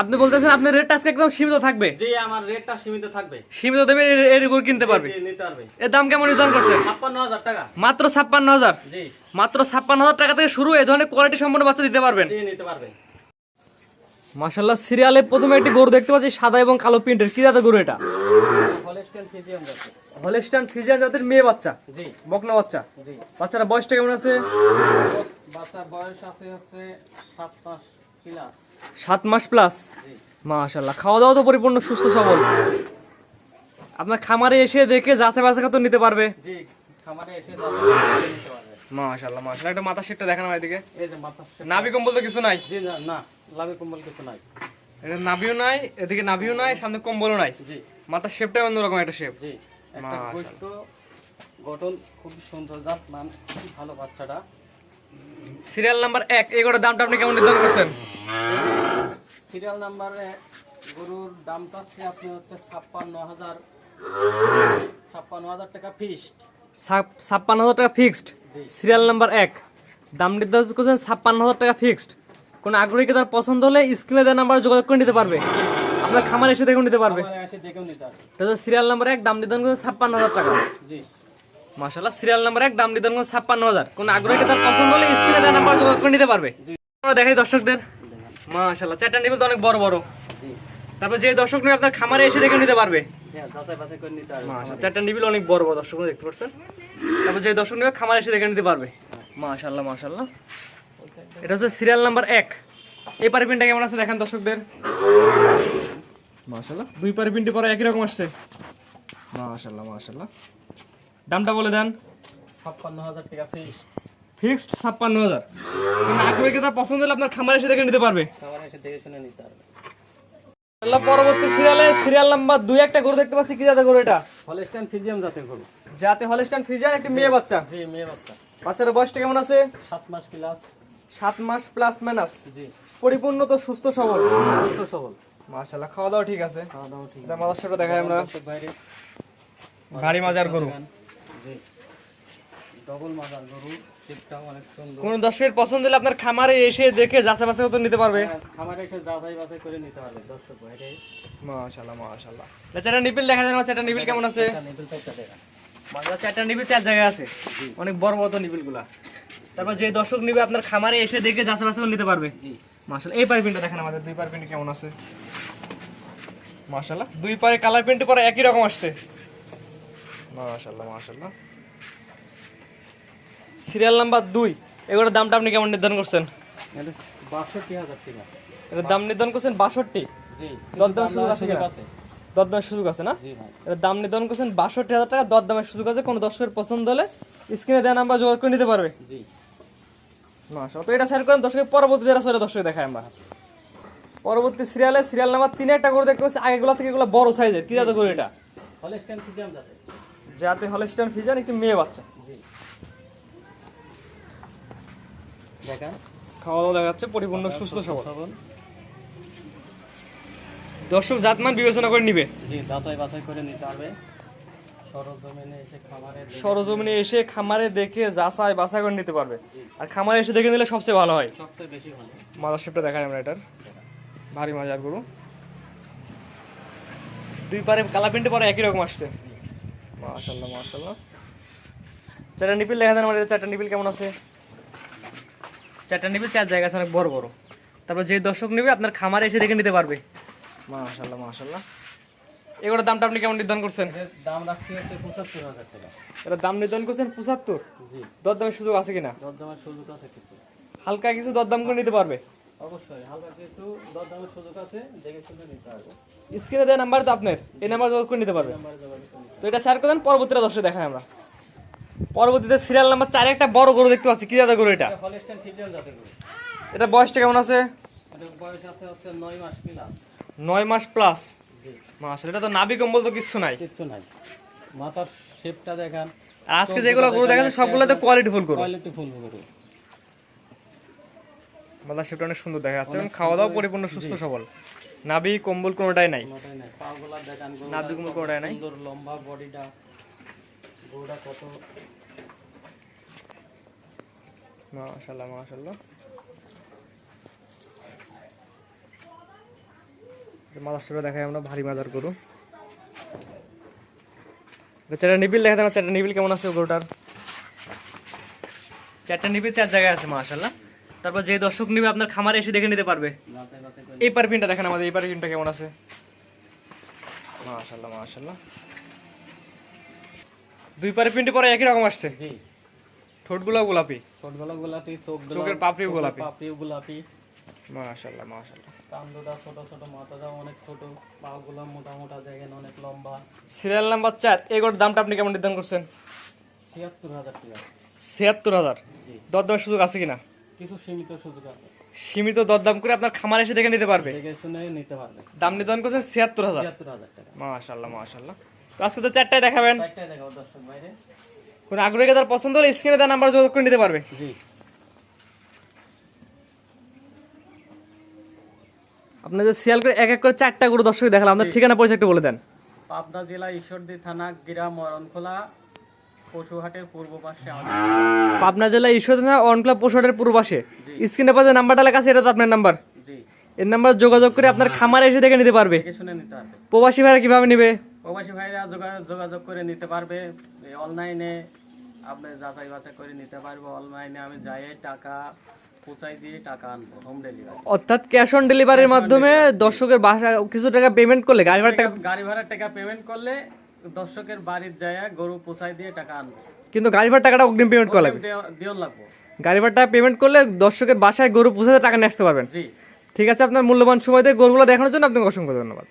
আপনি বলতেছেন আপনার রেটটা আজকে একদম সীমিত থাকবে। জি আমার রেটটা সীমিত থাকবে। সীমিত দেবে এর গরু কিনতে পারবে। নিতে পারবে। এর দাম কেমন নির্ধারণ করছেন ছাপ্পান্ন হাজার টাকা। মাত্র ছাপ্পান্ন হাজার? জি। মাত্র ছাপ্পান্ন হাজার টাকা থেকে শুরু এই ধরনের কোয়ালিটি সম্পন্ন বাচ্চা দিতে পারবেন। জি নিতে পারবে। মাশাল্লাহ সিরিয়ালে প্রথমে একটি গরু দেখতে পাচ্ছি সাদা এবং কালো প্রিন্টের। কি জাতের গরু এটা? হলস্টেন যাচ্ছে হলেস্টান ফিজিয়ান জাতের মেয়ে বাচ্চা। জি। বকনা বাচ্চা। জি। বাচ্চারা বয়সটা কেমন আছে? বাচ্চার বয়স আছে হচ্ছে সাত মাস প্লাস। সাত মাস প্লাস মাশাল্লাহ খাওয়া দাওয়া তো পরিপূর্ণ সুস্থ সবল। আপনার খামারে এসে দেখে যাচাই বাছাই তো নিতে পারবে। মাশাল্লাহ মাশাল্লাহ একটা মাথা সেটটা দেখানো এদিকে। এই যে মাথা নাভি কম্বল তো কিছু নাই? জি না কম্বল কিছু নাই। এটা নাভিও নাই এদিকে নাভিও নাই সামনে কম্বলও নাই। জি। মাথার শেপটাই অন্যরকম একটা শেপ জি একটা গঠন খুবই সুন্দর জাত মান ভালো বাচ্চাটা। সিরিয়াল নাম্বার এক এই গরুর দামটা আপনি কেমন নির্ধারণ করছেন? সিরিয়াল নাম্বারে গরুর দাম চাচ্ছে আপনি হচ্ছে ছাপ্পান্ন হাজার। ছাপ্পান্ন হাজার টাকা ফিক্সড ছাপ্পান্ন হাজার টাকা ফিক্সড সিরিয়াল নাম্বার এক। দাম নির্ধারণ করছেন ছাপ্পান্ন হাজার টাকা ফিক্সড কোনো আগ্রহীকে তার পছন্দ হলে স্ক্রিনে দেওয়া নাম্বার যোগাযোগ করে নিতে পারবে। আপনার খামার এসে দেখে নিতে পারবে। সিরিয়াল নাম্বার এক দাম নির্ধারণ করছেন ছাপ্পান্ন হাজার টাকা। জি। মাশাল্লাহ সিরিয়াল নাম্বার এক দাম নির্ধারণ করছেন ছাপ্পান্ন হাজার। কোন আগ্রহীকে তার পছন্দ হলে স্ক্রিনে দেওয়া নাম্বার যোগাযোগ করে নিতে পারবে। আমরা দেখাই দর্শকদের। মাশাল্লাহ চারটা নিবে তো অনেক বড় বড়। জি তারপর যে দর্শক নিবে আপনার খামারে এসে দেখে নিতে পারবে। হ্যাঁ মাশাআল্লাহ চারটা নিবিল অনেক বড় বড় দর্শক দেখতে পাচ্ছেন? তারপর যে দর্শক নিবে খামারে এসে দেখে নিতে পারবে। মাশাআল্লাহ মাশাআল্লাহ। এটা হচ্ছে সিরিয়াল নাম্বার এক। এই পারে পিনটা কেমন আছে দেখেন দর্শকদের? মাশাআল্লাহ দুই পারে পিনটি পরে একই রকম আসছে। মাশাআল্লাহ মাশাআল্লাহ। দামটা বলে দেন। ছাপ্পান্ন হাজার টাকা ফিস্ট ফিক্সড ছাপ্পান্ন হাজার। আগ্রহীকে তার পছন্দ হলে আপনার খামারে এসে দেখে নিতে পারবে। খাবার এসে দেখে শুনে নিতে পারবে। পরবর্তী সিরিয়ালে সিরিয়াল নাম্বার দুই একটা গরু দেখতে পাচ্ছি। কি জাতের গরু এটা? হলস্টেন ফিজিয়াম জাতের গরু। যাতে হলস্টাইন ফ্রিজার একটি মেয়ে বাচ্চা? জি মেয়ে বাচ্চা। বাচ্চার বয়সটা কেমন আছে? সাত মাস প্লাস সাত মাস প্লাস মাইনাস জি। পরিপূর্ণ তো সুস্থ সবল? সুস্থ সবল। মাশাআল্লাহ খাওয়া দাওয়া ঠিক আছে। খাওয়া দাওয়া ঠিক এটা মাদার সাথে দেখাই আমরা। বাইরে। গাড়ি মাজার গরু। জি। ডবল মাজার গরু শিপটাও অনেক সুন্দর। কোন দর্শকের পছন্দ হলে আপনার খামারে এসে দেখে যাচাই বাছাই তো নিতে পারবে। হ্যাঁ, খামারে এসে যাচাই বাছাই করে নিতে পারবে দর্শক বাইরে মাশাআল্লাহ নিপিল দেখা যায় আমার চারটা নিপিল কেমন আছে? দেখা। চারটা নিপিল চার জায়গায় আছে। অনেক বড় বড় তো নিপিলগুলা তারপর যে দর্শক নিবে আপনার খামারে এসে দেখে যাচাই বাছাই করে নিতে পারবে। জি। মাশাআল্লাহ এই পারে প্রিন্টটা দেখেন আমাদের দুই পারে প্রিন্ট কেমন আছে। মাশাআল্লাহ দুই পারে কালার প্রিন্ট পরে একই রকম আসছে। মাশাআল্লাহ মাশাআল্লাহ। সিরিয়াল নাম্বার দুই এগুলোর দামটা আপনি কেমন নির্ধারণ করছেন? বাষট্টি হাজার টাকা। এটার দাম নির্ধারণ করছেন বাষট্টি? দরদাম সুযোগ আছে দরদামের সুযোগ আছে না? এটার দাম নির্ধারণ করছেন বাষট্টি হাজার টাকা দরদামের সুযোগ আছে। কোনো দর্শকের পছন্দ হলে স্ক্রিনে দেওয়া নাম্বার যোগাযোগ করে নিতে পারবে। জি। মাশাআল্লাহ। তো এটা স্যার করেন দর্শকের পরবর্তী যারা সরে দর্শক দেখায় আমরা। পরবর্তী সিরিয়ালে সিরিয়াল নাম্বার তিনে একটা করে দেখতে পাচ্ছি আগেগুলো থেকে এগুলো বড় সাইজের কি জাতের করে এটা? যাতে হলস্টাইন ফিজান একটি মেয়ে বাচ্চা। দেখেন। খাওয়া দাওয়া দেখা যাচ্ছে পরিপূর্ণ সুস্থ সবল। দর্শক জাতমান বিবেচনা করে নিবে। জি যাচাই বাছাই করে নিতে পারবে সরজমিনে এসে খামারে দেখে যাচাই বাছাই করে নিতে পারবে। আর খামারে এসে দেখে নিলে সবচেয়ে ভালো হয়। সবচেয়ে বেশি ভালো। মাদার শেপটা দেখাই আমরা এটার। ভারী মাজার গরু। দুই পারে কালা প্রিন্টে পরে একই রকম আসছে। মাশাল্লাহ মাশাল্লাহ চারটা নিপিল দেখা দেন আমার চারটা নিপিল কেমন আছে? চারটা নিপিল চার জায়গা আছে অনেক বড় বড়। তারপর যে দর্শক নেবে আপনার খামারে এসে দেখে নিতে পারবে। মাশাল্লাহ মাশাল্লাহ এগুলোর দামটা আপনি কেমন নির্ধারণ করছেন? দাম রাখছি হচ্ছে পঁচাত্তর হাজার টাকা। এটার দাম নির্ধারণ করছেন পঁচাত্তর? জি। দরদামের সুযোগ আছে কিনা? দরদামের সুযোগ আছে কিছু। হালকা কিছু দরদাম করে নিতে পারবে? অবশ্যই হালকা কিছু দরদামের সুযোগ আছে দেখে শুনে নিতে হবে। স্ক্রিনে দেওয়া নাম্বার তো আপনার এই নাম্বার যোগাযোগ করে নিতে পারবে। তো এটা স্যার করেন পরবর্তীটা দর্শক দেখাই আমরা। পরবর্তীতে সিরিয়াল নাম্বার চারে একটা বড় গরু দেখতে পাচ্ছি। কি দাদা গরু এটা? এটা জাতের বয়সটা কেমন আছে? নয় মাস প্লাস মাস এটা তো নাবি কম্বল তো কিচ্ছু নাই। কিচ্ছু নাই। মাথার শেপটা দেখান। আজকে যেগুলো গরু দেখাচ্ছে সবগুলোতে কোয়ালিটি ফুল গরু। কোয়ালিটি ফুল গরু। শেপটা অনেক সুন্দর দেখা যাচ্ছে এবং খাওয়া দাওয়া পরিপূর্ণ সুস্থ সবল। নাবি কম্বল কোনোটাই নাই। নাভি কোনো কোনোটাই নাই। সুন্দর লম্বা বডিটা। গরুটা কত? মাশাল্লাহ মাশাল্লাহ মাদারটা দেখাই আমরা, ভারী মাদার গরু। চারটা নিবিল দেখা দেন চারটা নিবিল কেমন আছে গরুটার? চারটা নিবিল চার জায়গায় আছে মাশাল্লাহ তারপর যে দর্শক নিবে, আপনার খামারে এসে দেখে নিতে পারবে। এই পারপিনটা দেখেন আমাদের, এই পারপিনটা কেমন আছে? মাশাল্লাহ মাশাল্লাহ দুই পারে পারপিনটি পরে একই রকম আসছে। জি। ঠোঁটগুলো গোলাপি। ছোটগুলো গোলাপি চোখ চোখের পাপড়িও গোলাপি। পাপড়িও গোলাপি। মাশাল্লাহ মাশাল্লাহ কান্দটা ছোট ছোট মাথাটা অনেক ছোট। পাগুলো মোটা মোটা দেখেন অনেক লম্বা। সিরিয়াল নাম্বার চার এগোর দামটা আপনি কেমন নির্ধারণ করছেন? ছিয়াত্তর হাজার টাকা। ছিয়াত্তর হাজার? জি। দরদামের সুযোগ আছে কিনা? কিছু সীমিত সুযোগ আছে। সীমিত দরদাম করে আপনার খামারে এসে দেখে নিতে পারবে। দেখে শুনে নিতে পারবে। দাম নির্ধারণ করছেন ছিয়াত্তর হাজার। ছিয়াত্তর হাজার টাকা। মাশাল্লাহ মাশাল্লাহ তো আজকে তো চারটায় দেখাবেন। কোন আগ্রহী তার পছন্দ হলে স্ক্রিনে দেওয়া নাম্বার যোগাযোগ করে নিতে পারবে। জি। আপনাদের সিয়াল করে এক এক করে চারটা গরু দর্শক দেখালাম আপনার ঠিকানা পরিচয় একটু বলে দেন। পাবনা জেলা ঈশ্বরদী থানা গ্রাম মরণখোলা পশুহাটের পূর্ব পাশে পাবনা জেলা ঈশ্বরদী অনক্লাব পোশাটের পূর্ব পাশে। স্ক্রিনে পাশে নাম্বারটা লেখা আছে এটা তো আপনার নাম্বার জি। এই নাম্বার যোগাযোগ করে আপনার খামারে এসে দেখে নিতে পারবে। দেখে শুনে নিতে পারবে। প্রবাসী ভাইরা কীভাবে নেবে? প্রবাসী ভাইরা যোগা- যোগাযোগ করে নিতে পারবে। অনলাইনে আপনি যাচাই বাছাই করে নিতে পারবে। অনলাইনে আমি যাই টাকা পৌঁছাই দিয়ে টাকা আনব হোম ডেলিভারি অর্থাৎ ক্যাশ অন ডেলিভারির মাধ্যমে দর্শকের বাসা কিছু টাকা পেমেন্ট করলে গাড়ি ভাড়া টাকা গাড়ি ভাড়ার টাকা পেমেন্ট করলে দর্শকের বাড়ির গরু পৌঁছাই দিয়ে টাকা আনব। কিন্তু গাড়ি ভাড়া টাকাটা অগ্রিম পেমেন্ট করা লাগবে। দিয়ন লাগবো। গাড়ি ভাড়া টাকা পেমেন্ট করলে দর্শকের বাসায় গরু পৌঁছাতে টাকা নিয়ে আসতে পারবেন। জি। ঠিক আছে আপনার মূল্যবান সময় দিয়ে গরুগুলো দেখানোর জন্য আপনাকে অসংখ্য ধন্যবাদ।